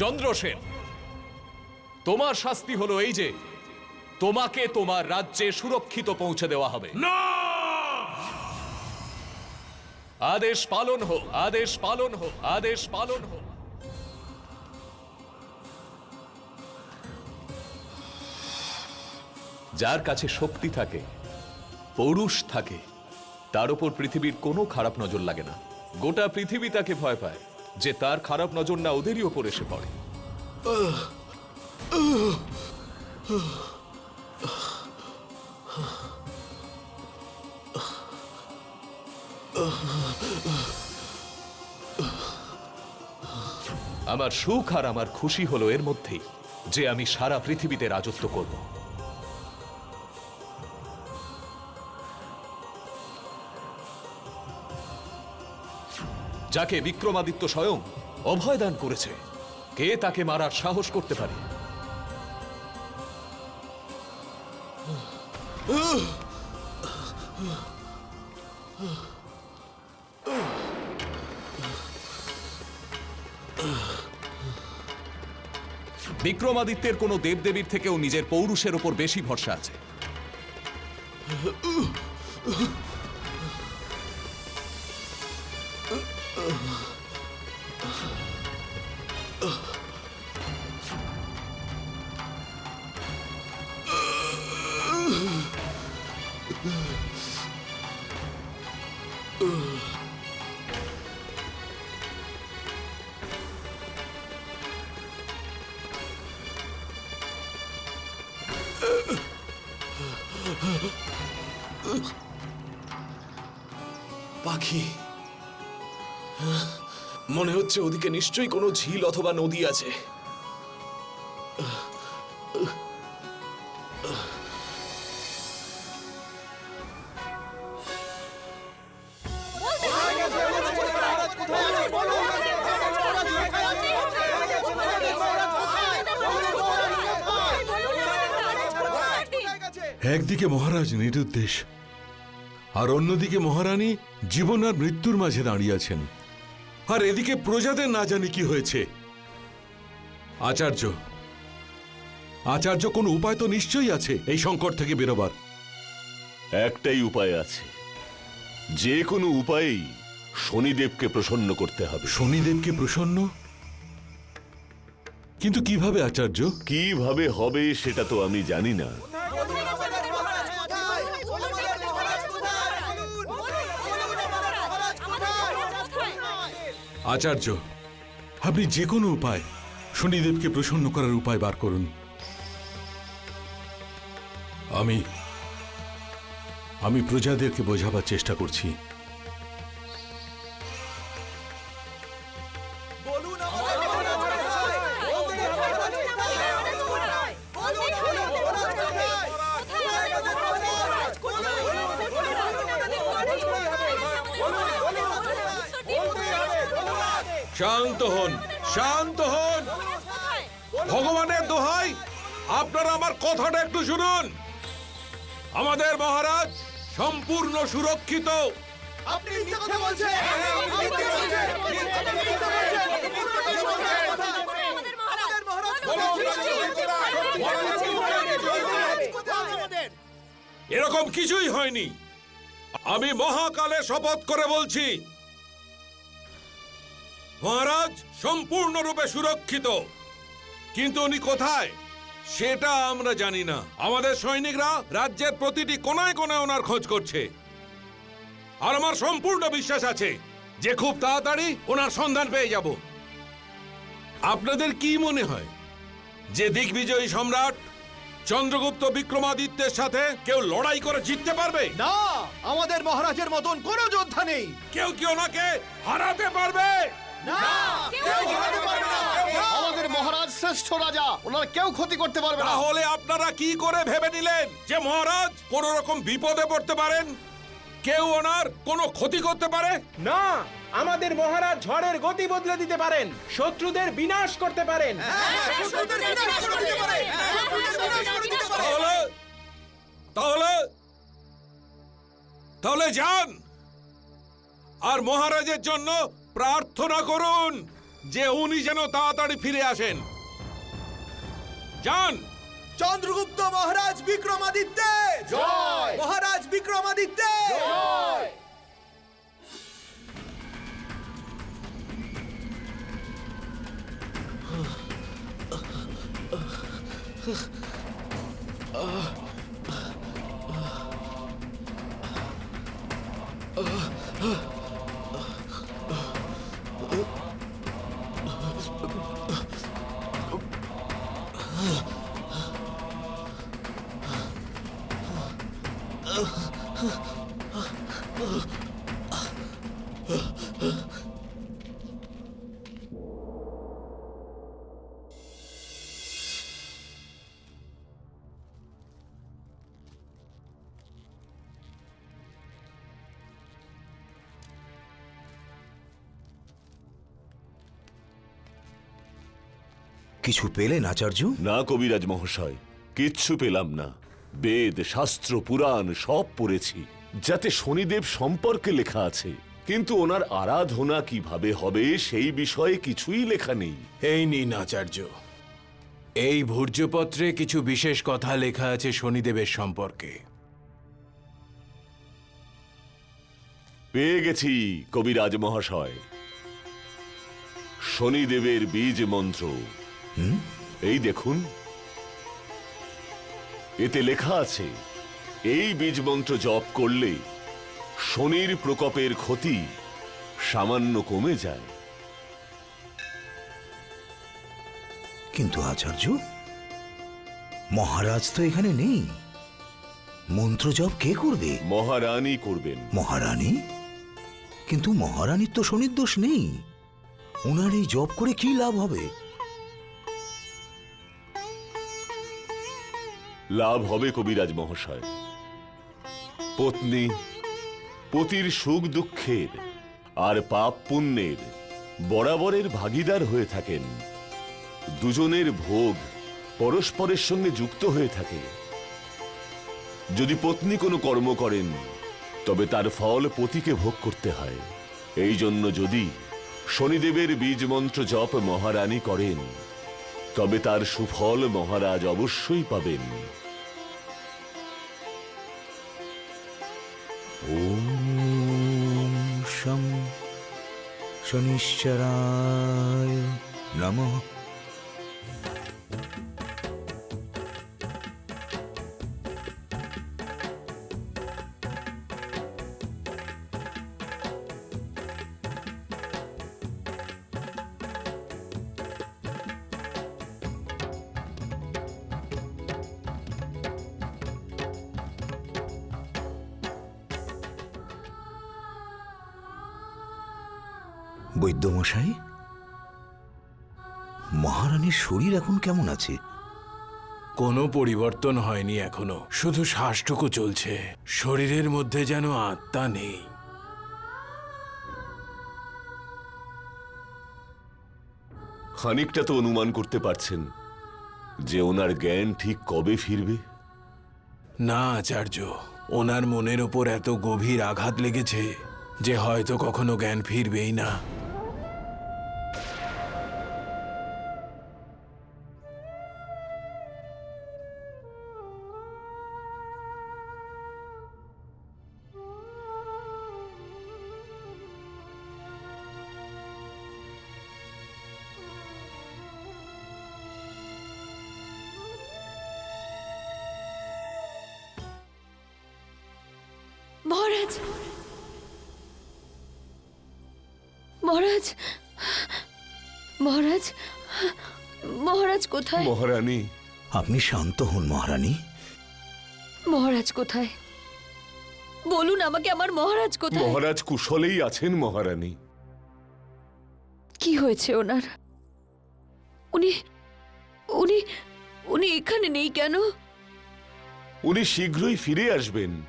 চন্দ্রসেন তোমার শাস্তি হলো এই যে তোমাকে তোমার রাজ্যে সুরক্ষিত পৌঁছে দেওয়া হবে। আদেশ পালন হোক আদেশ পালন হোক আদেশ পালন হোক। যার কাছে শক্তি থাকে পৌরুষ থাকে তার উপর পৃথিবীর কোনো খারাপ নজর লাগে না। গোটা পৃথিবী তাকে ভয় পায়। যে তার খারাপ নজর না ওদেরই ওপর এসে পড়ে। আমার সুখ আর আমার খুশি হলো এর মধ্যেই যে আমি সারা পৃথিবীতে রাজত্ব করব। যাকে বিক্রমাদিত্য স্বয়ং অভয়দান করেছে, কে তাকে মারার সাহস করতে পারে? বিক্রমাদিত্যের কোনো দেবদেবীর থেকেও নিজের পৌরুষের ওপর বেশি ভরসা আছে। Bucky. মনে হচ্ছে ওদিকে নিশ্চয়ই কোনো ঝিল অথবা নদী আছে। একদিকে মহারাজ নিরুদ্দেশ, আর অন্যদিকে মহারানী জীবন আর মৃত্যুর মাঝে দাঁড়িয়ে আছেন। আর এদিকে প্রজাদের না জানি কি হয়েছে। আচার্য আচার্য কোন উপায় তো নিশ্চয়ই আছে এই সংকট থেকে বেরোবার? একটাই উপায় আছে। যে কোনো উপায়েই শনিদেবকে প্রসন্ন করতে হবে। শনিদেবকে প্রসন্ন? কিন্তু কীভাবে আচার্য? কীভাবে হবে সেটা তো আমি জানি না। আচার্য, আপনি যে কোনো উপায় শনিদেবকে প্রসন্ন করার উপায় বার করুন। আমি আমি প্রজাদেরকে বোঝাবার চেষ্টা করছি। সম্পূর্ণ সুরক্ষিত আপনি মিথ্যা বলছেন এরকম কিছুই হয়নি আমি মহাকালে শপথ করে বলছি মহারাজ সম্পূর্ণরূপে সুরক্ষিত কিন্তু উনি কোথায় সেটা আমরা জানি না। আমাদের সৈনিকরা রাজ্যের প্রতিটি কোনায় কোনায় ওনার খোঁজ করছে। আর আমার সম্পূর্ণ বিশ্বাস আছে যে খুব তাড়াতাড়ি ওনার সন্ধান পেয়ে যাব। আপনাদের কি মনে হয় যে দিগ্বিজয়ী সম্রাট চন্দ্রগুপ্ত বিক্রমাদিত্যের সাথে কেউ লড়াই করে জিততে পারবে? না আমাদের মহারাজের মতন কোনো যোদ্ধা নেই। কেউ কি ওনাকে হারাতে পারবে? বিপদে পড়তে পারেন? কেউ ওনার ক্ষতি করতে পারে? না আমাদের মহারাজ ঝড়ের গতি বদলে দিতে পারেন শত্রুদের বিনাশ করতে পারেন। তাহলে তাহলে যান। আর মহারাজের জন্য প্রার্থনা করুন যে উনি যেন তাড়াতাড়ি ফিরে আসেন। যান। চন্দ্রগুপ্ত মহারাজ বিক্রমাদিত্য! জয়! মহারাজ বিক্রমাদিত্য! কিছু পেলেন আচার্য? না কবিরাজ মহাশয় কিচ্ছু পেলাম না। বেদ শাস্ত্র পুরাণ সব পড়েছি যাতে শনিদেব সম্পর্কে লেখা আছে। কিন্তু ওনার আরাধনা কীভাবে হবে সেই বিষয়ে কিছুই লেখা নেই। এই নিন আচার্য। এই ভূর্জপত্রে কিছু বিশেষ কথা লেখা আছে শনিদেবের সম্পর্কে। পেয়ে গেছি কবিরাজ মহাশয়। শনিদেবের বীজ মন্ত্র। এই দেখুন। এতে লেখা আছে এই বীজ মন্ত্র জপ করলে শনির প্রকোপের ক্ষতি সামান্য কমে যায়। কিন্তু আচার্য মহারাজ তো এখানে নেই। মন্ত্র জপ কে করবে? মহারানী করবেন। মহারানী? কিন্তু মহারানীর তো শনির দোষ নেই। ওনার এই জব করে কি লাভ হবে? লাভ হবে কবিরাজ মহাশয়। পত্নী, পতির সুখ দুঃখের আর পাপ পুণ্যের বরাবরের ভাগিদার হয়ে থাকেন। দুজনের ভোগ পরস্পরের সঙ্গে যুক্ত হয়ে থাকে। যদি পত্নী কোনো কর্ম করেন, তবে তার ফল পতিকে ভোগ করতে হয়। এই জন্য যদি শনিদেবের বীজ মন্ত্র জপ মহারানী করেন তবে তার সুফল মহারাজ অবশ্যই পাবেন। ওম শম শনিশ্চরায় নমঃ। বৈদ্যমশাই মহারানীর শরীর এখন কেমন আছে? কোনো পরিবর্তন হয়নি এখনও। শুধু শ্বাসটুকু চলছে। শরীরের মধ্যে যেন আত্মা নেই। খানিকটা তো অনুমান করতে পারছেন যে ওনার জ্ঞান ঠিক কবে ফিরবে? না আচার্য। ওনার মনের ওপর এত গভীর আঘাত লেগেছে যে হয়তো কখনো জ্ঞান ফিরবেই না। মহারাজ। মহারাজ মহারাজ মহারাজ কোথায়? মহারানী। আপনি শান্ত হন মহারানী। মহারাজ কোথায়? বলুন আমাকে আমার মহারাজ কোথায়? মহারাজ কুশলেই আছেন মহারানী। কি হয়েছে ওনার? উনি উনি উনি এখানে নেই কেন? উনি শীঘ্রই ফিরে আসবেন।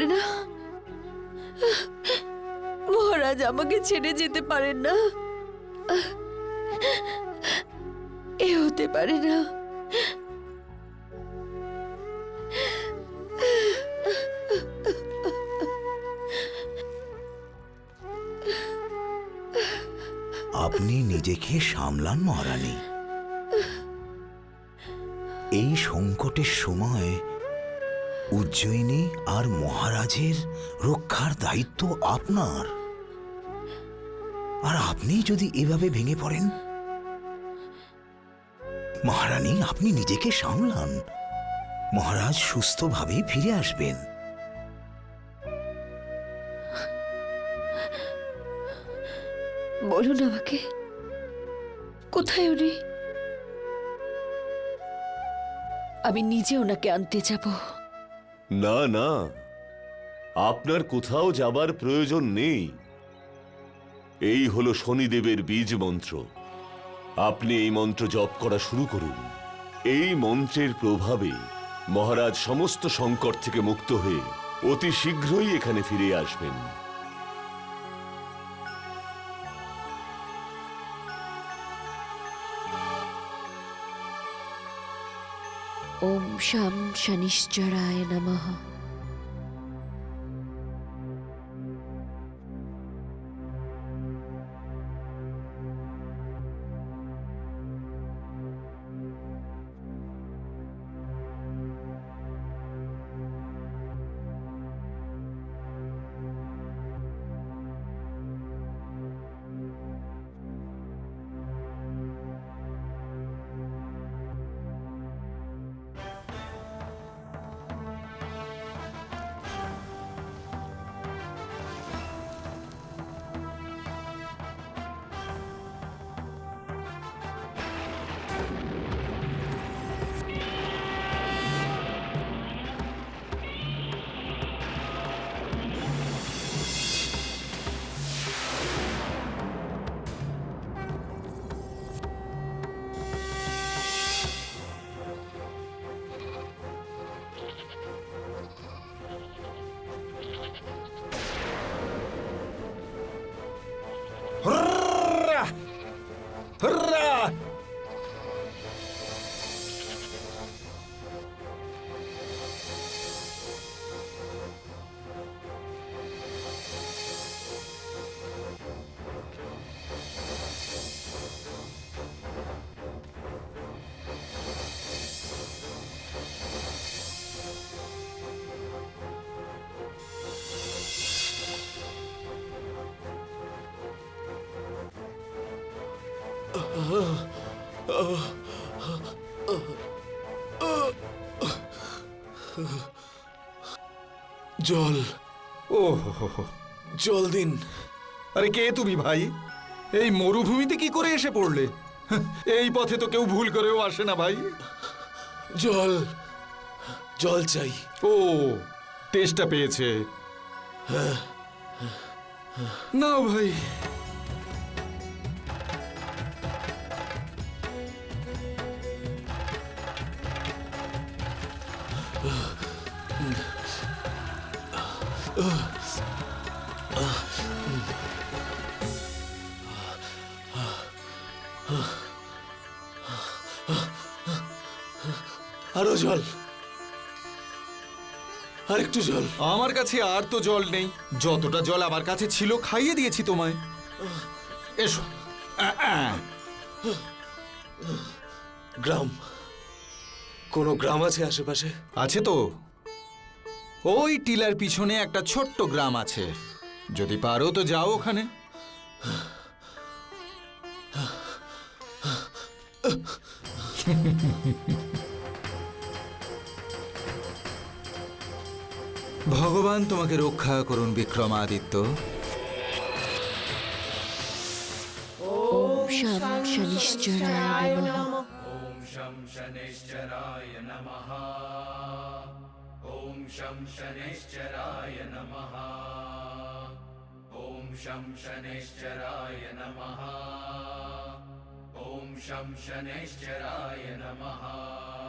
পারে না। মহারাজ আমাকে ছেড়ে যেতে পারেন না। এ হতে পারে না। আপনি নিজেকে সামলান, মহারানী। এই সংকটের সময় উজ্জয়িনী আর মহারাজের রক্ষার দায়িত্ব আপনার। আর আপনি যদি এভাবে ভেঙে পড়েন? মহারানী, আপনি নিজেকে সামলান। মহারাজ সুস্থভাবে ফিরে আসবেন। বলুন আমাকে, কোথায় উনি? আমি নিজে ওনাকে আনতে যাব। না না। আপনার কোথাও যাবার প্রয়োজন নেই। এই হল শনিদেবের বীজ মন্ত্র। আপনি এই মন্ত্র জপ করা শুরু করুন। এই মন্ত্রের প্রভাবে মহারাজ সমস্ত সংকট থেকে মুক্ত হয়ে অতি শীঘ্রই এখানে ফিরে আসবেন। শাম শনিশ্চরায় নমঃ। জল। ও হো হো হো। জল দিন। আরে কে তুমি ভাই? এই মরুভূমিতে কি করে এসে পড়লে? এই পথে তো কেউ ভুল করেও আসে না ভাই। জল। জল চাই। ও তেষ্টা পেয়েছে। নাও ভাই। জল। আর একটু জল। আমার কাছে আর তো জল নেই। যতটা জল আমার কাছে ছিল খাইয়ে দিয়েছি তোমায়। এসো। গ্রাম। কোনো গ্রাম আছে আশেপাশে? আছে তো। ওই টিলার পিছনে একটা ছোট্ট গ্রাম আছে। যদি পারো তো যাও ওখানে। ভগবান তোমাকে রক্ষা করুন বিক্রমাদিত্য। ওম শম শনিশ্চরায় নমঃ। ওম শম শনিশ্চরায় নমঃ। ওম শম শনিশ্চরায় নমঃ। ওম শম শনিশ্চরায় নমঃ। ওম শম শনিশ্চরায় নমঃ।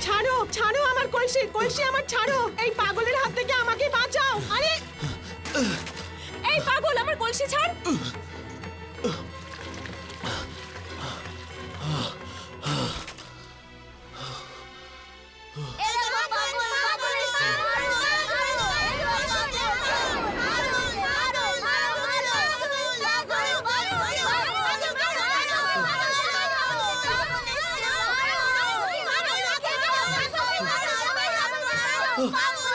ছাড়ো ছাড়ো আমার কলসি কলসি আমার ছাড়ো। এই পাগলের হাত থেকে আমাকে বাঁচাও। আরে! এই পাগল, আমার কলসি ছাড়। 你我